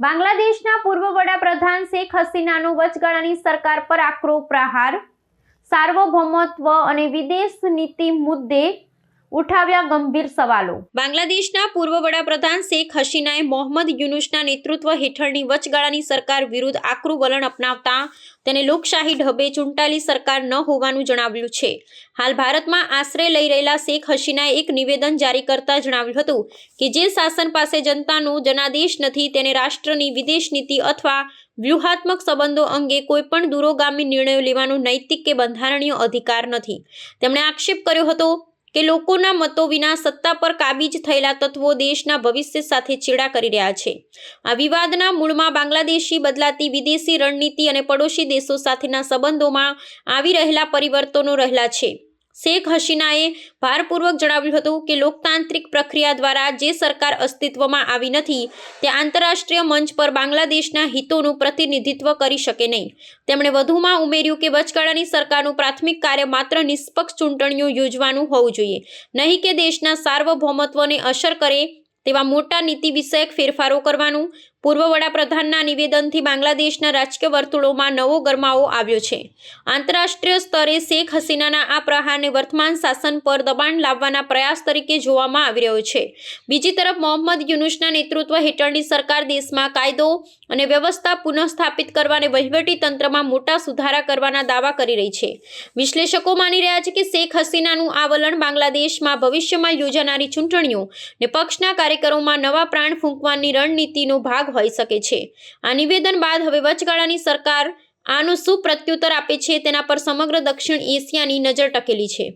બાંગ્લાદેશના પૂર્વ વડાપ્રધાન શેખ હસીનાનો વચગાળાની સરકાર પર આકરો પ્રહાર, સાર્વભૌમત્વ અને વિદેશ નીતિ મુદ્દે ઉઠાવ્યા ગંભીર સવાલો. બાંગ્લાદેશના પૂર્વ વડાપ્રધાન શેખ હસીનાએ મોહમ્મદ યુનુસના નેતૃત્વ હેઠળની વચગાળાની સરકાર વિરુદ્ધ આકરું વલણ અપનાવતા તેને લોકશાહી ઢબે ચૂંટાયેલી સરકાર ન હોવાનું જણાવ્યું છે. હાલ ભારતમાં આશ્રય લઈ રહેલા શેખ હસીનાએ એક નિવેદન જારી કરતા જણાવ્યું હતું કે જે શાસન પાસે જનતાનો જનાદેશ નથી, તેને રાષ્ટ્રની વિદેશ નીતિ અથવા વ્યૂહાત્મક સંબંધો અંગે કોઈપણ દૂરોગામી નિર્ણયો લેવાનો નૈતિક કે બંધારણીય અધિકાર નથી. તેમણે આક્ષેપ કર્યો હતો કે લોકોના મતો વિના સત્તા પર કાબીજ થયેલા તત્વો દેશના ભવિષ્ય સાથે ચેડા કરી રહ્યા છે. આ વિવાદના મૂળમાં બાંગ્લાદેશી બદલાતી વિદેશી રણનીતિ અને પડોશી દેશો સાથેના સંબંધોમાં આવી રહેલા પરિવર્તનો રહેલા છે. શેખ હસીનાએ ભારપૂર્વક જણાવ્યું હતું કે લોકતાંત્રિક પ્રક્રિયા દ્વારા જે સરકાર અસ્તિત્વમાં આવી નથી, તે આંતરરાષ્ટ્રીય મંચ પર બાંગ્લાદેશના હિતોનું પ્રતિનિધિત્વ કરી શકે નહીં. તેમણે વધુમાં ઉમેર્યું કે વચગાળાની સરકારનું પ્રાથમિક કાર્ય માત્ર નિષ્પક્ષ ચૂંટણીઓ યોજવાનું હોવું જોઈએ, નહીં કે દેશના સાર્વભૌમત્વને અસર કરે તેવા મોટા નીતિ વિષયક ફેરફારો કરવાનું. પૂર્વ વડાપ્રધાનના નિવેદનથી બાંગ્લાદેશના રાજકીય વર્તુળોમાં નવો ગરમાવો આવ્યો છે. આંતરરાષ્ટ્રીય સ્તરે શેખ હસીનાના આ પ્રહારને વર્તમાન શાસન પર દબાણ લાવવાના પ્રયાસ તરીકે જોવામાં આવી રહ્યો છે. બીજી તરફ મોહમ્મદ યુનુસના નેતૃત્વ હેઠળની સરકાર દેશમાં કાયદો અને વ્યવસ્થા પુનઃસ્થાપિત કરવા અને વહીવટી તંત્રમાં મોટા સુધારા કરવાના દાવા કરી રહી છે. વિશ્લેષકો માની રહ્યા છે કે શેખ હસીનાનું આ વલણ બાંગ્લાદેશમાં ભવિષ્યમાં યોજાનારી ચૂંટણીઓ ને પક્ષના કાર્યકરોમાં નવા પ્રાણ ફૂંકવાની રણનીતિનો ભાગ હોઈ શકે છે. આ નિવેદન બાદ હવે વચગાળાની સરકાર આનું શું પ્રત્યુત્તર આપે છે, તેના પર સમગ્ર દક્ષિણ એશિયાની નજર ટકેલી છે.